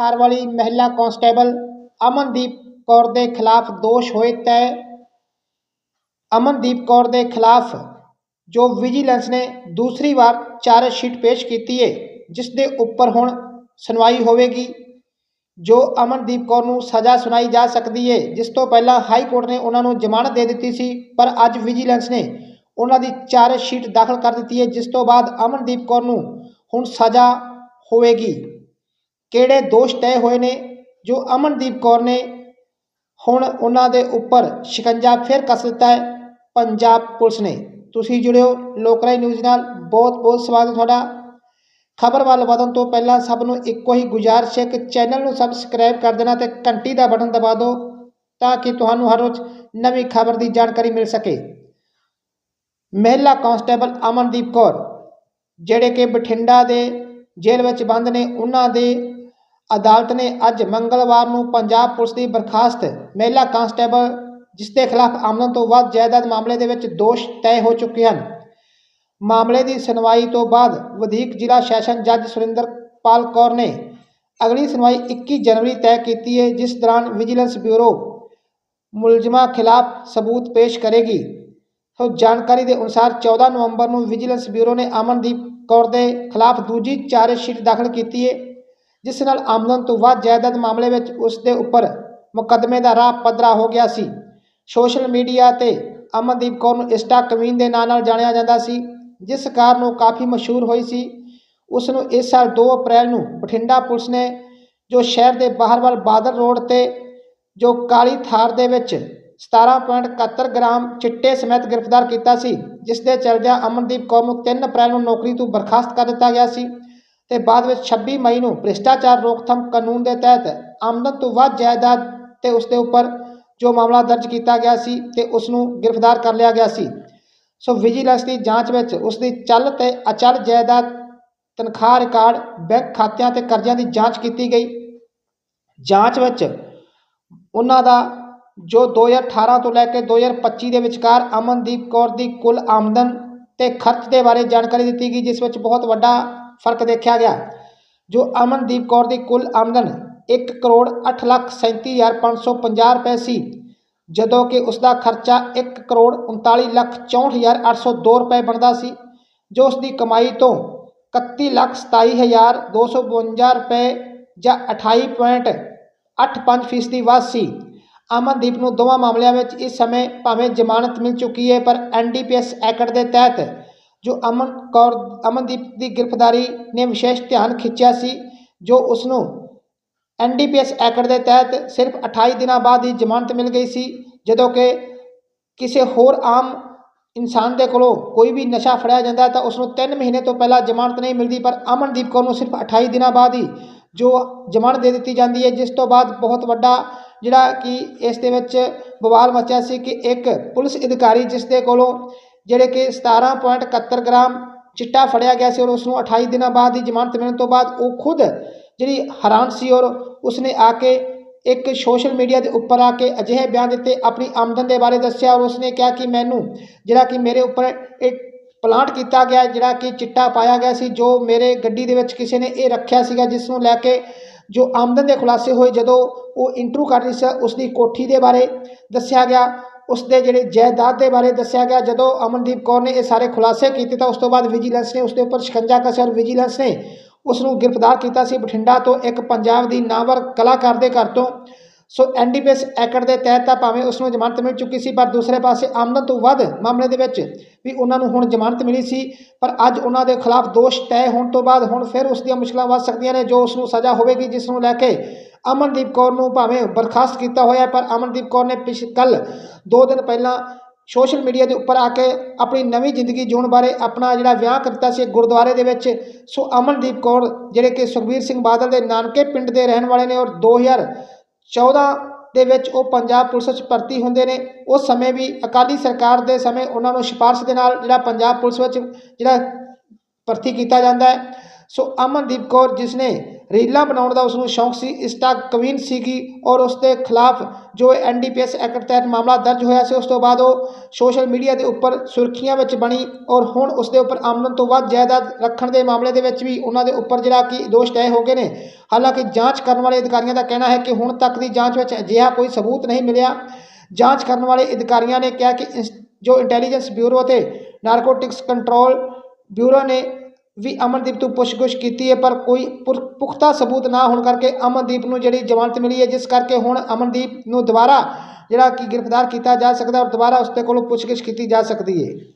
ਥਾਰ ਵਾਲੀ ਮਹਿਲਾ ਕਾਂਸਟੇਬਲ ਅਮਨਦੀਪ ਕੌਰ ਦੇ ਖਿਲਾਫ ਦੋਸ਼ ਹੋਏ ਤੈਅ ਅਮਨਦੀਪ ਕੌਰ ਦੇ ਖਿਲਾਫ ਜੋ ਵਿਜੀਲੈਂਸ ਨੇ ਦੂਸਰੀ ਵਾਰ ਚਾਰਜ ਸ਼ੀਟ ਪੇਸ਼ ਕੀਤੀ ਹੈ ਜਿਸ ਦੇ ਉੱਪਰ ਹੁਣ ਸੁਣਵਾਈ ਹੋਵੇਗੀ, ਜੋ ਅਮਨਦੀਪ ਕੌਰ ਨੂੰ ਸਜ਼ਾ ਸੁਣਾਈ ਜਾ ਸਕਦੀ ਹੈ ਜਿਸ ਤੋਂ ਪਹਿਲਾਂ ਹਾਈ ਕੋਰਟ ਨੇ ਉਹਨਾਂ ਨੂੰ ਜ਼ਮਾਨਤ ਦੇ ਦਿੱਤੀ ਸੀ, ਪਰ ਅੱਜ ਵਿਜੀਲੈਂਸ ਨੇ ਉਹਨਾਂ ਦੀ ਚਾਰਜ ਸ਼ੀਟ ਦਾਖਲ ਕਰ ਦਿੱਤੀ ਹੈ ਜਿਸ ਤੋਂ ਬਾਅਦ ਅਮਨਦੀਪ ਕੌਰ ਨੂੰ ਹੁਣ ਸਜ਼ਾ ਹੋਵੇਗੀ। ਕਿਹੜੇ ਦੋਸ਼ ਤੈਅ ਹੋਏ ਨੇ? ਜੋ ਅਮਨਦੀਪ ਕੌਰ ਨੇ ਹੁਣ ਉਹਨਾਂ ਦੇ ਉੱਪਰ ਸ਼ਿਕੰਜਾ ਫਿਰ ਕੱਸ ਦਿੱਤਾ ਹੈ ਪੰਜਾਬ ਪੁਲਿਸ ਨੇ। ਤੁਸੀਂ ਜੁੜਿਓ ਲੋਕਰਾਈ ਨਿਊਜ਼ ਨਾਲ। ਬਹੁਤ ਬਹੁਤ ਸਵਾਗਤ ਤੁਹਾਡਾ। ਖਬਰ ਵੱਲ ਵਧਣ ਤੋਂ ਪਹਿਲਾਂ ਸਭ ਨੂੰ ਇੱਕੋ ਹੀ ਗੁਜ਼ਾਰਿਸ਼ ਹੈ ਕਿ ਚੈਨਲ ਨੂੰ ਸਬਸਕ੍ਰਾਈਬ ਕਰ ਦੇਣਾ ਤੇ ਘੰਟੀ ਦਾ ਬਟਨ ਦਬਾ ਦਿਓ ਤਾਂ ਕਿ ਤੁਹਾਨੂੰ ਹਰ ਰੋਜ਼ ਨਵੀਂ ਖਬਰ ਦੀ ਜਾਣਕਾਰੀ ਮਿਲ ਸਕੇ। ਮਹਿਲਾ ਕਾਂਸਟੇਬਲ ਅਮਨਦੀਪ ਕੌਰ, ਜਿਹੜੇ ਕਿ ਬਠਿੰਡਾ ਦੇ ਜੇਲ੍ਹ ਵਿੱਚ ਬੰਦ ਨੇ, ਉਹਨਾਂ ਦੇ ਅਦਾਲਤ ਨੇ ਅੱਜ ਮੰਗਲਵਾਰ ਨੂੰ ਪੰਜਾਬ ਪੁਲਿਸ ਦੀ ਬਰਖਾਸਤ ਮਹਿਲਾ ਕਾਂਸਟੇਬਲ, ਜਿਸ ਦੇ ਖਿਲਾਫ ਆਮਦਨ ਤੋਂ ਵੱਧ ਜਾਇਦਾਦ ਮਾਮਲੇ ਦੇ ਵਿੱਚ ਦੋਸ਼ ਤੈਅ ਹੋ ਚੁੱਕੇ ਹਨ। ਮਾਮਲੇ ਦੀ ਸੁਣਵਾਈ ਤੋਂ ਬਾਅਦ ਵਧੀਕ ਜ਼ਿਲ੍ਹਾ ਸੈਸ਼ਨ ਜੱਜ ਸੁਰਿੰਦਰ ਪਾਲ ਕੌਰ ਨੇ ਅਗਲੀ ਸੁਣਵਾਈ 21 ਜਨਵਰੀ ਤੈਅ ਕੀਤੀ ਹੈ, ਜਿਸ ਦੌਰਾਨ ਵਿਜੀਲੈਂਸ ਬਿਊਰੋ ਮੁਲਜ਼ਮਾਂ ਖਿਲਾਫ ਸਬੂਤ ਪੇਸ਼ ਕਰੇਗੀ। ਸੋ ਜਾਣਕਾਰੀ ਦੇ ਅਨੁਸਾਰ 14 ਨਵੰਬਰ ਨੂੰ ਵਿਜੀਲੈਂਸ ਬਿਊਰੋ ਨੇ ਅਮਨਦੀਪ ਕੌਰ ਦੇ ਖਿਲਾਫ ਦੂਜੀ ਚਾਰਜਸ਼ੀਟ ਦਾਖਲ ਕੀਤੀ ਹੈ। ਜਿਸ ਨਾਲ ਆਮਦਨ ਤੋਂ ਵੱਧ ਜਾਇਦਾਦ ਮਾਮਲੇ ਵਿੱਚ ਉਸ ਦੇ ਉੱਪਰ ਮੁਕੱਦਮੇ ਦਾ ਰਾਹ ਪੱਧਰਾ ਹੋ ਗਿਆ ਸੀ। ਸੋਸ਼ਲ ਮੀਡੀਆ ਤੇ ਅਮਨਦੀਪ ਕੌਰ ਨੂੰ ਇਸਟਾ ਕਵੀਨ ਦੇ ਨਾਂ ਨਾਲ ਜਾਣਿਆ ਜਾਂਦਾ ਸੀ, ਜਿਸ ਕਾਰਨ ਉਹ ਕਾਫੀ ਮਸ਼ਹੂਰ ਹੋਈ ਸੀ। ਉਸ ਨੂੰ ਇਸ ਸਾਲ 2 ਅਪ੍ਰੈਲ ਨੂੰ ਬਠਿੰਡਾ ਪੁਲਿਸ ਨੇ, ਜੋ ਸ਼ਹਿਰ ਦੇ ਬਾਹਰ ਵੱਲ ਬਾਦਲ ਰੋਡ ਤੇ, ਜੋ ਕਾਲੀ ਥਾਰ ਦੇ ਵਿੱਚ 17.71 ਗ੍ਰਾਮ ਚਿੱਟੇ ਸਮੇਤ ਗ੍ਰਿਫਤਾਰ ਕੀਤਾ ਸੀ, ਜਿਸ ਦੇ ਚਲਦਿਆਂ ਅਮਨਦੀਪ ਕੌਰ ਨੂੰ 3 ਅਪ੍ਰੈਲ ਨੂੰ ਨੌਕਰੀ ਤੋਂ ਬਰਖਾਸਤ ਕਰ ਦਿੱਤਾ ਗਿਆ ਸੀ। ਤੇ ਬਾਅਦ ਵਿੱਚ 26 ਮਈ ਨੂੰ ਭ੍ਰਿਸ਼ਟਾਚਾਰ ਰੋਕਥਾਮ ਕਾਨੂੰਨ ਦੇ ਤਹਿਤ ਆਮਦਨ ਤੋਂ ਵੱਧ ਜਾਇਦਾਦ ਤੇ ਉਸ ਦੇ ਉੱਪਰ ਜੋ ਮਾਮਲਾ ਦਰਜ ਕੀਤਾ ਗਿਆ ਸੀ ਤੇ ਉਸ ਨੂੰ ਗ੍ਰਿਫਤਾਰ ਕਰ ਲਿਆ ਗਿਆ ਸੀ। ਸੋ ਵਿਜੀਲੈਂਸ ਦੀ ਜਾਂਚ ਵਿੱਚ ਉਸ ਦੀ ਚੱਲ ਤੇ ਅਚਲ ਜਾਇਦਾਦ, ਤਨਖਾਹ ਰਿਕਾਰਡ, ਬੈਂਕ ਖਾਤਿਆਂ ਤੇ ਕਰਜ਼ਿਆਂ ਦੀ ਜਾਂਚ ਕੀਤੀ ਗਈ। ਜਾਂਚ ਵਿੱਚ ਉਹਨਾਂ ਦਾ ਜੋ 2018 ਤੋਂ ਲੈ ਕੇ 2025 ਦੇ ਵਿਚਕਾਰ ਅਮਨਦੀਪ ਕੌਰ ਦੀ ਕੁੱਲ ਆਮਦਨ ਤੇ ਖਰਚ ਦੇ ਬਾਰੇ ਜਾਣਕਾਰੀ ਦਿੱਤੀ ਗਈ, ਜਿਸ ਵਿੱਚ ਬਹੁਤ ਵੱਡਾ ਫ਼ਰਕ ਦੇਖਿਆ ਗਿਆ। ਜੋ ਅਮਨਦੀਪ ਕੌਰ ਦੀ ਕੁੱਲ ਆਮਦਨ 1 ਕਰੋੜ 8 ਲੱਖ 37 ਹਜ਼ਾਰ 550 ਰੁਪਏ ਸੀ, ਜਦੋਂ ਕਿ ਉਸ ਦਾ ਖਰਚਾ 1 ਕਰੋੜ 39 ਲੱਖ 64 ਹਜ਼ਾਰ 802 ਰੁਪਏ ਬਣਦਾ ਸੀ, ਜੋ ਉਸ ਦੀ ਕਮਾਈ ਤੋਂ 31 ਲੱਖ 27 ਹਜ਼ਾਰ 252 ਰੁਪਏ ਜਾਂ 28.85 ਫੀਸਦੀ ਵੱਧ ਸੀ। ਅਮਨਦੀਪ ਨੂੰ ਦੋਵਾਂ ਮਾਮਲਿਆਂ ਵਿੱਚ ਇਸ ਸਮੇਂ ਭਾਵੇਂ ਜ਼ਮਾਨਤ ਮਿਲ ਚੁੱਕੀ ਹੈ, ਪਰ ਐਨਡੀਪੀਐਸ ਐਕਟ ਦੇ ਤਹਿਤ ਜੋ ਅਮਨ ਕੌਰ, ਅਮਨਦੀਪ ਦੀ ਗ੍ਰਿਫਤਾਰੀ ਨੇ ਵਿਸ਼ੇਸ਼ ਧਿਆਨ ਖਿੱਚਿਆ ਸੀ, ਜੋ ਉਸ ਨੂੰ ਐਨਡੀਪੀਐਸ ਐਕਟ ਦੇ ਤਹਿਤ ਸਿਰਫ 28 ਦਿਨਾਂ ਬਾਅਦ ਹੀ ਜ਼ਮਾਨਤ ਮਿਲ ਗਈ ਸੀ, ਜਦੋਂ ਕਿ ਕਿਸੇ ਹੋਰ ਆਮ ਇਨਸਾਨ ਦੇ ਕੋਲੋਂ ਕੋਈ ਵੀ ਨਸ਼ਾ ਫੜਿਆ ਜਾਂਦਾ ਤਾਂ ਉਸ ਨੂੰ 3 ਮਹੀਨੇ ਤੋਂ ਪਹਿਲਾਂ ਜ਼ਮਾਨਤ ਨਹੀਂ ਮਿਲਦੀ, ਪਰ ਅਮਨਦੀਪ ਕੌਰ ਨੂੰ ਸਿਰਫ 28 ਦਿਨਾਂ ਬਾਅਦ ਹੀ ਜੋ ਜ਼ਮਾਨਤ ਦੇ ਦਿੱਤੀ ਜਾਂਦੀ ਹੈ, ਜਿਸ ਤੋਂ ਬਾਅਦ ਬਹੁਤ ਵੱਡਾ ਜਿਹੜਾ ਕਿ ਇਸ ਦੇ ਵਿੱਚ ਬਵਾਲ ਮਚਿਆ ਸੀ ਕਿ ਇੱਕ ਪੁਲਿਸ ਅਧਿਕਾਰੀ ਜਿਸ ਦੇ ਕੋਲੋਂ ਜਿਹੜੇ ਕਿ 17.71 ਗ੍ਰਾਮ ਚਿੱਟਾ ਫੜਿਆ ਗਿਆ ਸੀ ਔਰ ਉਸ ਨੂੰ 28 ਦਿਨਾਂ ਬਾਅਦ ਦੀ ਜ਼ਮਾਨਤ ਮਿਲਣ ਤੋਂ ਬਾਅਦ ਉਹ ਖੁਦ ਜਿਹੜੀ ਹੈਰਾਨ ਸੀ ਔਰ ਉਸਨੇ ਆ ਕੇ ਇੱਕ ਸੋਸ਼ਲ ਮੀਡੀਆ ਦੇ ਉੱਪਰ ਆ ਕੇ ਅਜਿਹੇ ਬਿਆਨ ਦਿੱਤੇ, ਆਪਣੀ ਆਮਦਨ ਦੇ ਬਾਰੇ ਦੱਸਿਆ ਔਰ ਉਸਨੇ ਕਿਹਾ ਕਿ ਮੈਨੂੰ ਜਿਹੜਾ ਕਿ ਮੇਰੇ ਉੱਪਰ ਇੱਕ ਪਲਾਂਟ ਕੀਤਾ ਗਿਆ, ਜਿਹੜਾ ਕਿ ਚਿੱਟਾ ਪਾਇਆ ਗਿਆ ਸੀ, ਜੋ ਮੇਰੇ ਗੱਡੀ ਦੇ ਵਿੱਚ ਕਿਸੇ ਨੇ ਇਹ ਰੱਖਿਆ ਸੀਗਾ, ਜਿਸ ਨੂੰ ਲੈ ਕੇ ਜੋ ਆਮਦਨ ਦੇ ਖੁਲਾਸੇ ਹੋਏ ਜਦੋਂ ਉਹ ਇੰਟਰਵਿਊ ਕਰ ਰਹੀ ਸੀ ਉਸ ਦੀ ਕੋਠੀ ਦੇ ਬਾਰੇ ਦੱਸਿਆ ਗਿਆ। ਉਸ ਦੇ ਜਿਹੜੇ ਜਾਇਦਾਦ ਦੇ ਬਾਰੇ ਦੱਸਿਆ ਗਿਆ, ਜਦੋਂ ਅਮਨਦੀਪ ਕੌਰ ਨੇ ਇਹ ਸਾਰੇ ਖੁਲਾਸੇ ਕੀਤੇ ਤਾਂ ਉਸ ਤੋਂ ਬਾਅਦ ਵਿਜੀਲੈਂਸ ਨੇ ਉਸ ਦੇ ਉੱਪਰ ਸ਼ਿਕੰਜਾ ਕੱਸਿਆ ਔਰ ਵਿਜੀਲੈਂਸ ਨੇ ਉਸ ਨੂੰ ਗ੍ਰਿਫਤਾਰ ਕੀਤਾ ਸੀ ਬਠਿੰਡਾ ਤੋਂ ਇੱਕ ਪੰਜਾਬ ਦੀ ਨਾਮਵਰ ਕਲਾਕਾਰ ਦੇ ਘਰ ਤੋਂ। ਸੋ ਐਨਡੀਪੀਐਸ ਐਕਟ ਦੇ ਤਹਿਤ ਤਾਂ ਭਾਵੇਂ ਉਸ ਨੂੰ ਜ਼ਮਾਨਤ ਮਿਲ ਚੁੱਕੀ ਸੀ, ਪਰ ਦੂਸਰੇ ਪਾਸੇ ਆਮਦਨ ਤੋਂ ਵੱਧ ਮਾਮਲੇ ਦੇ ਵਿੱਚ ਵੀ ਉਹਨਾਂ ਨੂੰ ਹੁਣ ਜ਼ਮਾਨਤ ਮਿਲੀ ਸੀ। ਪਰ ਅੱਜ ਉਹਨਾਂ ਦੇ ਖਿਲਾਫ ਦੋਸ਼ ਤੈਅ ਹੋਣ ਤੋਂ ਬਾਅਦ ਹੁਣ ਫਿਰ ਉਸ ਦੀਆਂ ਮੁਸ਼ਕਲਾਂ ਵੱਧ ਸਕਦੀਆਂ ਨੇ, ਜੋ ਉਸ ਨੂੰ ਸਜ਼ਾ ਹੋਵੇਗੀ ਜਿਸ ਨੂੰ ਲੈ ਕੇ ਅਮਨਦੀਪ ਕੌਰ ਨੂੰ ਭਾਵੇਂ ਬਰਖਾਸਤ ਕੀਤਾ ਹੋਇਆ ਪਰ ਅਮਨਦੀਪ ਕੌਰ ਨੇ ਪਿਛ ਕੱਲ ਦੋ ਦਿਨ ਪਹਿਲਾਂ ਸੋਸ਼ਲ ਮੀਡੀਆ ਦੇ ਉੱਪਰ ਆ ਕੇ ਆਪਣੀ ਨਵੀਂ ਜ਼ਿੰਦਗੀ ਜਿਉਣ ਬਾਰੇ ਆਪਣਾ ਜਿਹੜਾ ਵਿਆਹ ਕਰਤਾ ਸੀ ਗੁਰਦੁਆਰੇ ਦੇ ਵਿੱਚ, ਸੋ ਅਮਨਦੀਪ ਕੌਰ ਜਿਹੜੇ ਕਿ ਸੁਖਬੀਰ ਸਿੰਘ ਬਾਦਲ ਦੇ ਨਾਨਕੇ ਪਿੰਡ ਦੇ ਰਹਿਣ ਵਾਲੇ ਨੇ ਔਰ 2014 ਦੇ ਵਿੱਚ ਉਹ ਪੰਜਾਬ ਪੁਲਿਸ ਵਿੱਚ ਭਰਤੀ ਹੁੰਦੇ ਨੇ, ਉਸ ਸਮੇਂ ਵੀ ਅਕਾਲੀ ਸਰਕਾਰ ਦੇ ਸਮੇਂ ਉਹਨਾਂ ਨੂੰ ਸਿਫਾਰਸ਼ ਦੇ ਨਾਲ ਜਿਹੜਾ ਪੰਜਾਬ ਪੁਲਿਸ ਵਿੱਚ ਜਿਹੜਾ ਭਰਤੀ ਕੀਤਾ ਜਾਂਦਾ ਹੈ। ਸੋ ਅਮਨਦੀਪ ਕੌਰ ਜਿਸ ਨੇ ਰੀਲਾਂ ਬਣਾਉਣ ਦਾ ਉਸ ਨੂੰ ਸ਼ੌਂਕ ਸੀ, ਇਸਟਾ ਕਵੀਨ ਸੀਗੀ ਔਰ ਉਸ ਦੇ ਖਿਲਾਫ ਜੋ ਐਨਡੀਪੀਐਸ ਐਕਟ ਤਹਿਤ ਮਾਮਲਾ ਦਰਜ ਹੋਇਆ ਸੀ, ਉਸ ਤੋਂ ਬਾਅਦ ਉਹ ਸੋਸ਼ਲ ਮੀਡੀਆ ਦੇ ਉੱਪਰ ਸੁਰਖੀਆਂ ਵਿੱਚ ਬਣੀ ਔਰ ਹੁਣ ਉਸ ਦੇ ਉੱਪਰ ਆਮਦਨ ਤੋਂ ਵੱਧ ਜਾਇਦਾਦ ਰੱਖਣ ਦੇ ਮਾਮਲੇ ਦੇ ਵਿੱਚ ਵੀ ਉਹਨਾਂ ਦੇ ਉੱਪਰ ਜਿਹੜਾ ਕਿ ਦੋਸ਼ ਤੈਅ ਹੋ ਗਏ ਨੇ। ਹਾਲਾਂਕਿ ਜਾਂਚ ਕਰਨ ਵਾਲੇ ਅਧਿਕਾਰੀਆਂ ਦਾ ਕਹਿਣਾ ਹੈ ਕਿ ਹੁਣ ਤੱਕ ਦੀ ਜਾਂਚ ਵਿੱਚ ਅਜਿਹਾ ਕੋਈ ਸਬੂਤ ਨਹੀਂ ਮਿਲਿਆ। ਜਾਂਚ ਕਰਨ ਵਾਲੇ ਅਧਿਕਾਰੀਆਂ ਨੇ ਕਿਹਾ ਕਿ ਇੰਸ- ਜੋ ਇੰਟੈਲੀਜੈਂਸ ਬਿਊਰੋ ਅਤੇ ਨਾਰਕੋਟਿਕਸ ਕੰਟਰੋਲ ਬਿਊਰੋ ਨੇ ਵੀ ਅਮਨਦੀਪ ਤੋਂ ਪੁੱਛਗਿੱਛ ਕੀਤੀ ਹੈ, ਪਰ ਕੋਈ ਪੁਰ- ਪੁਖਤਾ ਸਬੂਤ ਨਾ ਹੋਣ ਕਰਕੇ ਅਮਨਦੀਪ ਨੂੰ ਜਿਹੜੀ ਜ਼ਮਾਨਤ ਮਿਲੀ ਹੈ, ਜਿਸ ਕਰਕੇ ਹੁਣ ਅਮਨਦੀਪ ਨੂੰ ਦੁਬਾਰਾ ਜਿਹੜਾ ਕਿ ਗ੍ਰਿਫਤਾਰ ਕੀਤਾ ਜਾ ਸਕਦਾ ਔਰ ਦੁਬਾਰਾ ਉਸ ਦੇ ਕੋਲੋਂ ਪੁੱਛਗਿੱਛ ਕੀਤੀ ਜਾ ਸਕਦੀ ਹੈ।